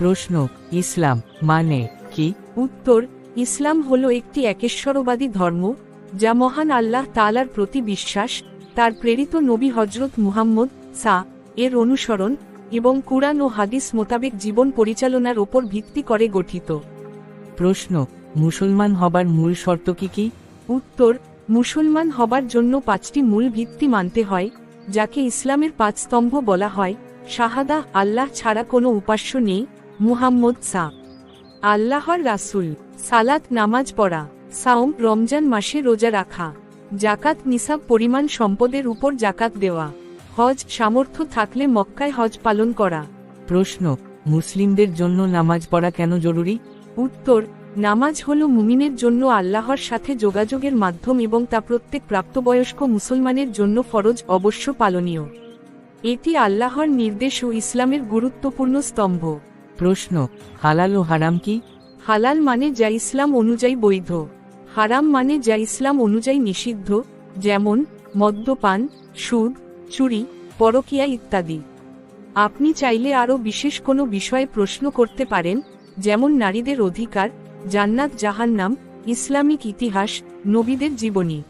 প্রশ্ন, ইসলাম মানে কি? উত্তর, ইসলাম হল একটি একেশ্বরবাদী ধর্ম, যা মহান আল্লাহ তালার প্রতি বিশ্বাস, তার প্রেরিত নবী হজরত মুহাম্মদ সা, এর অনুসরণ এবং কুরআন ও হাদিস মোতাবেক জীবন পরিচালনার ওপর ভিত্তি করে গঠিত। প্রশ্ন, মুসলমান হবার মূল শর্ত কি কি? উত্তর, মুসলমান হবার জন্য পাঁচটি মূল ভিত্তি মানতে হয়, যাকে ইসলামের পাঁচ স্তম্ভ বলা হয়, শাহাদা আল্লাহ ছাড়া কোনো উপাস্য নেই মুহাম্মদ সা। আল্লাহর রাসূল সালাত নামাজ পড়া সাওম রমজান মাসে রোজা রাখা জাকাত নিসাব পরিমাণ সম্পদের উপর জাকাত দেওয়া হজ সামর্থ্য থাকলে মক্কায় হজ পালন করা। প্রশ্ন মুসলিমদের জন্য নামাজ পড়া কেন জরুরি? উত্তর নামাজ হল মুমিনের জন্য আল্লাহর সাথে যোগাযোগের মাধ্যম এবং তা প্রত্যেক প্রাপ্তবয়স্ক মুসলমানের জন্য ফরজ অবশ্য পালনীয়। এটি আল্লাহর নির্দেশ ও ইসলামের গুরুত্বপূর্ণ স্তম্ভ। প্রশ্ন, হালাল ও হারাম কি? হালাল মানে যা ইসলাম অনুযায়ী বৈধ। হারাম মানে যা ইসলাম অনুযায়ী নিষিদ্ধ, যেমন, মদ্যপান, সুদ, চুরি, পরকিয়া ইত্যাদি। আপনি চাইলে আরও বিশেষ কোনো বিষয়ে প্রশ্ন করতে পারেন, যেমন নারীদের অধিকার, জান্নাত জাহান্নাম, ইসলামিক ইতিহাস, নবীদের জীবনী।